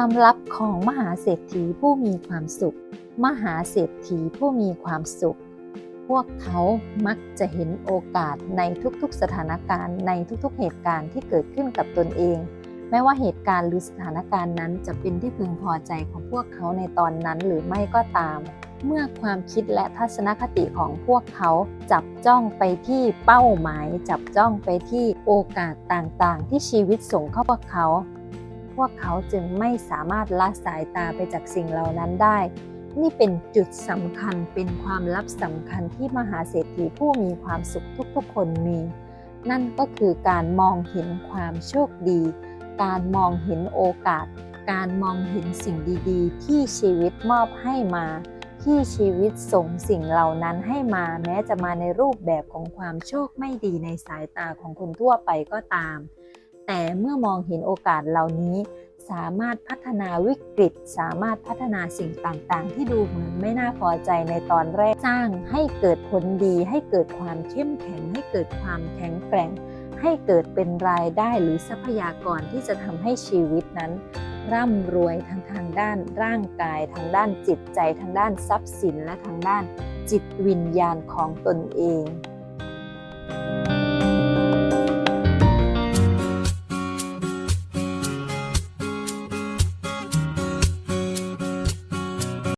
ความลับของมหาเศรษฐีผู้มีความสุข มหาเศรษฐีผู้มีความสุข พวกเขามักจะเห็นโอกาสในทุกๆสถานการณ์ ในทุกๆเหตุการณ์ที่เกิดขึ้นกับตนเอง ไม่ว่าเหตุการณ์หรือสถานการณ์นั้นจะเป็นที่พึงพอใจของพวกเขาในตอนนั้นหรือไม่ก็ตาม เมื่อความคิดและทัศนคติของพวกเขาจับจ้องไปที่เป้าหมาย จับจ้องไปที่โอกาสต่างๆ ที่ชีวิตส่งเข้าพวกเขา วกเขาจึงไม่สามารถละสายตาไปจากสิ่งเหล่านั้นได้ นี่เป็นจุดสำคัญเป็นความลับสำคัญที่มหาเศรษฐีผู้มีความสุขทุกๆ คนมี นั่นก็คือการมองเห็นความโชคดี การมองเห็นโอกาส การมองเห็นสิ่งดีๆ ที่ชีวิตมอบให้มาที่ชีวิตส่งสิ่งเหล่านั้นให้มาแม้จะมาในรูปแบบของความโชคไม่ดีในสายตาของคนทั่วไปก็ตาม แต่เมื่อมองเห็นโอกาสเหล่านี้ สามารถพัฒนาวิกฤต สามารถพัฒนาสิ่งต่างๆ ที่ดูเหมือนไม่น่าพอใจในตอนแรกสร้าง ให้เกิดผลดี ให้เกิดความเข้มแข็ง ให้เกิดความแข็งแกร่ง ให้เกิดเป็นรายได้หรือทรัพยากรที่จะทำให้ชีวิตนั้น ร่ำรวยทั้งทางด้านร่างกาย ทางด้านจิตใจ ทางด้านทรัพย์สินและทางด้านจิตวิญญาณของตนเอง